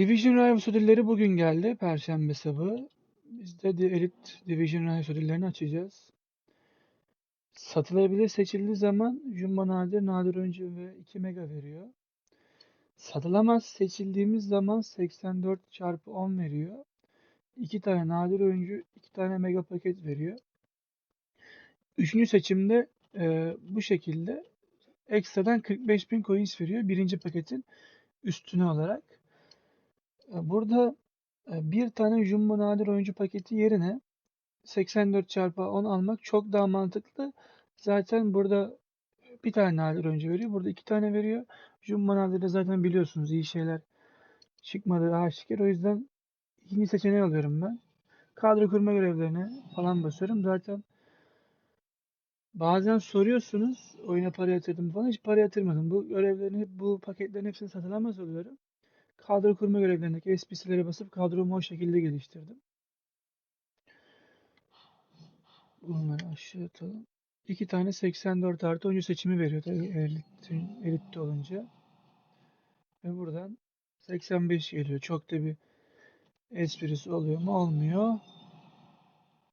Division Rivals ödülleri bugün geldi. Perşembe sabahı. Biz de Elite Division Rivals ödüllerini açacağız. Satılabilir seçildiği zaman Jumbo Nadir, Nadir Öncü ve 2 Mega veriyor. Satılamaz seçildiğimiz zaman 84 çarpı 10 veriyor. 2 tane Nadir Öncü, 2 tane Mega paket veriyor. Üçüncü seçimde e, bu şekilde ekstradan 45.000 coins veriyor. Birinci paketin üstüne olarak. E, Burada e, bir tane Jumbo Nadir oyuncu paketi yerine 84 çarpı 10 almak çok daha mantıklı. Zaten burada bir tane nadir oyuncu veriyor. Burada iki tane veriyor. Jumbo Nadir'de zaten biliyorsunuz iyi şeyler çıkmadığı aşikar. O yüzden ikinci seçeneği alıyorum ben. Kadro kurma görevlerine falan basıyorum. Zaten bazen soruyorsunuz oyuna para yatırdım falan. Hiç para yatırmadım. Bu görevlerin hep bu paketlerin hepsini satılamaz oluyorum. Kadro kurma görevlerindeki SPC'lere basıp kadromu o şekilde geliştirdim. Bunları aşağı atalım. İki tane 84 artı oyuncu seçimi veriyor elitte, elitte olunca. Ve buradan 85 geliyor. Çok da bir esprisi oluyor mu? Olmuyor.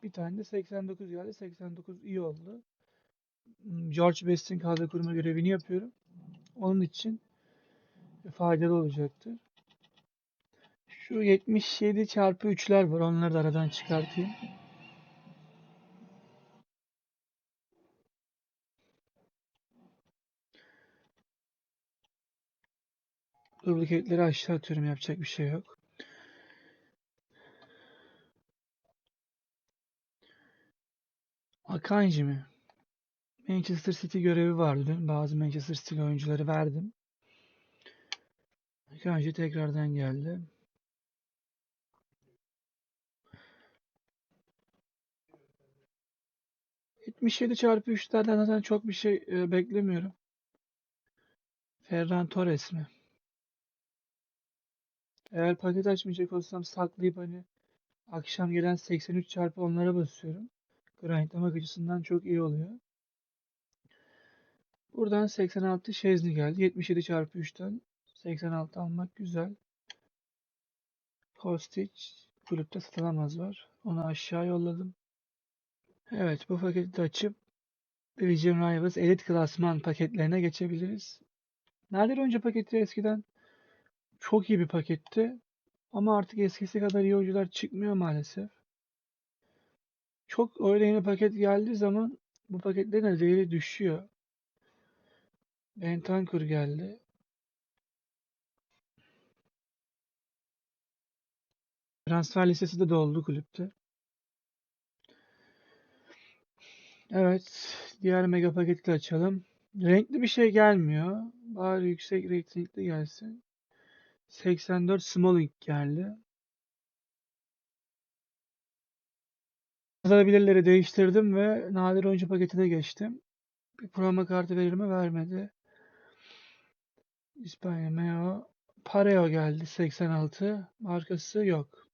Bir tane de 89 geldi. 89 iyi oldu. George Best'in kadro kurma görevini yapıyorum. Onun için faydalı olacaktır. Şu 77 çarpı 3'ler var. Onları da aradan çıkartayım. Duplikatleri aşağı atıyorum. Yapacak bir şey yok. Akanji mi? Manchester City görevi vardı dün. Bazı Manchester City oyuncuları verdim. Akanji tekrardan geldi. ...77 çarpı 3'lerden zaten çok bir şey e, beklemiyorum. Ferran Torres mi? Eğer paket açmayacak olsam saklayıp hani akşam gelen 83 çarpı onlara basıyorum. Grindlamak açısından çok iyi oluyor. Buradan 86 Şezni geldi. 77 çarpı 3'ten 86 almak güzel. Hostage kulüpte satılamaz var. Onu aşağı yolladım. Evet bu paketi de açıp Division Rivals Elite Klasman paketlerine geçebiliriz. Nadir oyuncu paketi eskiden çok iyi bir paketti. Ama artık eskisi kadar iyi oyuncular çıkmıyor maalesef. Çok öyle yeni paket geldiği zaman bu paketlerin de değeri düşüyor. Bentancur geldi. Transfer listesi de doldu kulüpte. Evet. Diğer mega paketi de açalım. Renkli bir şey gelmiyor. Bari yüksek renkli gelsin. 84 Smalling geldi. Yazılabilirleri değiştirdim ve nadir oyuncu paketine geçtim. Bir promo kartı verir mi? Vermedi. İspanya Meo. Pareo geldi 86. Markası yok.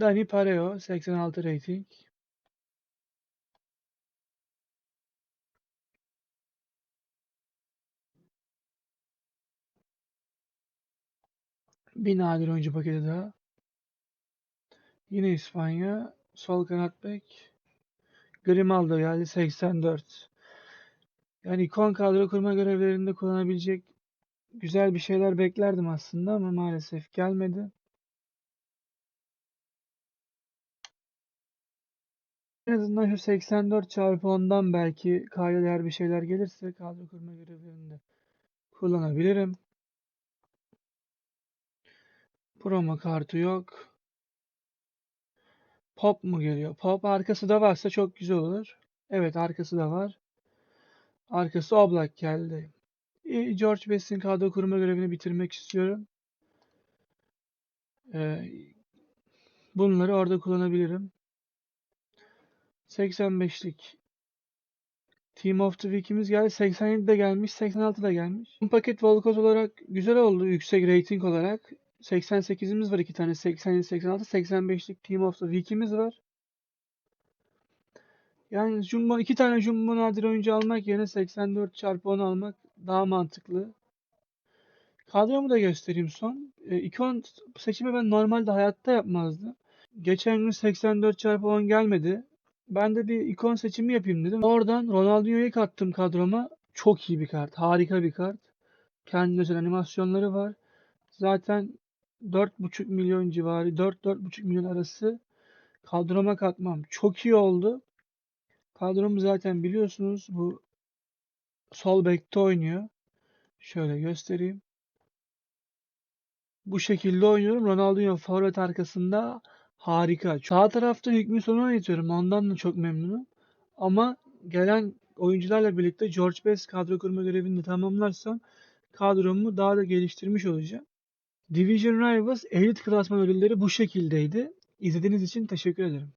Dani Pareo 86 rating. Bir nadir oyuncu paketi daha. Yine İspanya. Sol kanat bek. Grimaldo geldi 84. Yani ikon kadro kurma görevlerinde kullanabilecek güzel bir şeyler beklerdim aslında ama maalesef gelmedi. En azından şu 84 çarpı 10'dan belki kayda değer bir şeyler gelirse kadro kurma görevlerinde kullanabilirim. Promo kartı yok. Pop mu geliyor? Pop arkası da varsa çok güzel olur. Evet arkası da var. Arkası Oblak geldi. E, George Best'in kadro kurma görevini bitirmek istiyorum. Ee, bunları orada kullanabilirim. 85'lik Team of the Week'imiz geldi. 87 de gelmiş. 86 da gelmiş. Bu paket Volkoz olarak güzel oldu. Yüksek rating olarak. 88'imiz var iki tane. 87, 86, 85'lik Team of the Week'imiz var. Yani Jumbo, iki tane Jumbo nadir oyuncu almak yerine 84 çarpı 10 almak daha mantıklı. Kadromu da göstereyim son. e, ikon seçimi ben normalde hayatta yapmazdım. Geçen gün 84 çarpı 10 gelmedi. Ben de bir ikon seçimi yapayım dedim. Oradan Ronaldinho'yu kattım kadroma. Çok iyi bir kart. Harika bir kart. Kendine özel animasyonları var. Zaten 4,5 milyon civarı, 4-4,5 milyon arası kadroma katmam çok iyi oldu. Kadromu zaten biliyorsunuz bu sol bekte oynuyor. Şöyle göstereyim. Bu şekilde oynuyorum. Ronaldinho forvet arkasında harika. Sağ tarafta Hükmü Son'u oynatıyorum. Ondan da çok memnunum. Ama gelen oyuncularla birlikte George Best kadro kurma görevini de tamamlarsam kadromu daha da geliştirmiş olacağım. Division Rivals Elite Klasman ödülleri bu şekildeydi. İzlediğiniz için teşekkür ederim.